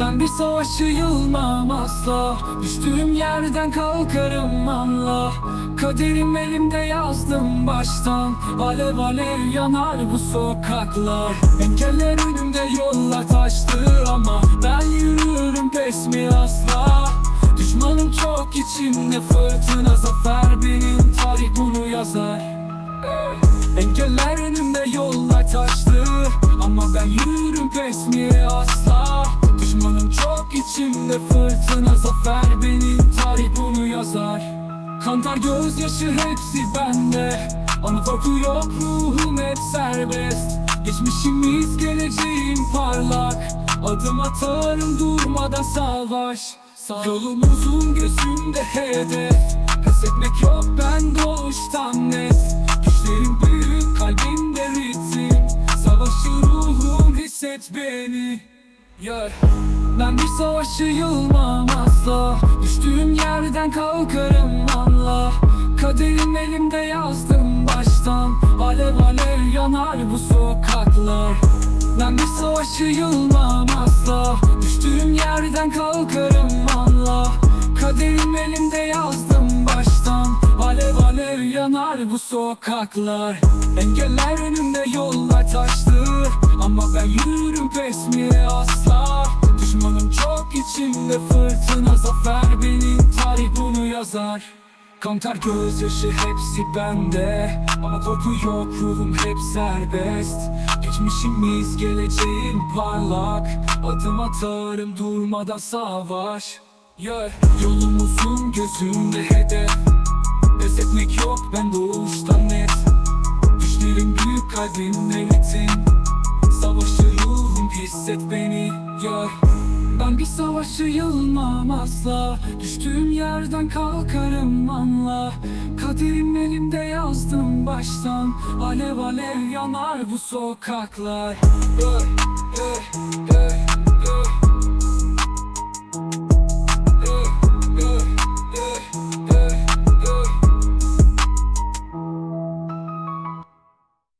Ben bir savaşı yılmam asla. Düştüğüm yerden kalkarım anla. Kaderim elimde yazdım baştan. Alev alev yanar bu sokaklar. Engeller önümde yollar taştı ama Ben yürürüm pes mi asla Düşmanım çok içimde fırtına zafer Benim tarih bunu yazar. Engeller önümde yollar taştı Ama ben yürürüm pes mi asla Düşmanım çok içimde fırtına zafer Benim tarih bunu yazar. Kantar gözyaşı hepsi bende Ama korku yok ruhum hep serbest. Geçmişimiz geleceğim parlak. Adım atarım durmadan savaş. Yolumuzun gözümde hedef. Pes etmek yok ben doğuştan net. Düşlerim büyük kalbimde ritim Savaşı ruhum hisset beni Ben bir savaşı yılmam asla. Düştüğüm yerden kalkarım anla. Kaderim elimde yazdım baştan. Alev alev yanar bu sokaklar. Ben bir savaşı yılmam asla. Düştüğüm yerden kalkarım anla. Kaderim elimde yazdım baştan. Alev alev yanar bu sokaklar. Engeller önümde yollar taştı çok içimde fırtına zafer Benim tarih bunu yazar. Kantar gözyaşı hepsi bende. Ama korku yok ruhum hep serbest. Geçmişimiz geleceğim parlak. Adım atarım durmadan savaş. Yeah. Yolumuzun gözümde hedef. Pes etmek yok ben doğuştan net. Düşlerim büyük kalbimde ritim Savaşı ruhum hisset beni. Yeah. Ben bir savaşı yılmam asla. Düştüğüm yerden kalkarım anla. Kaderim elimde yazdım baştan. Alev alev yanar bu sokaklar. Yeah, yeah.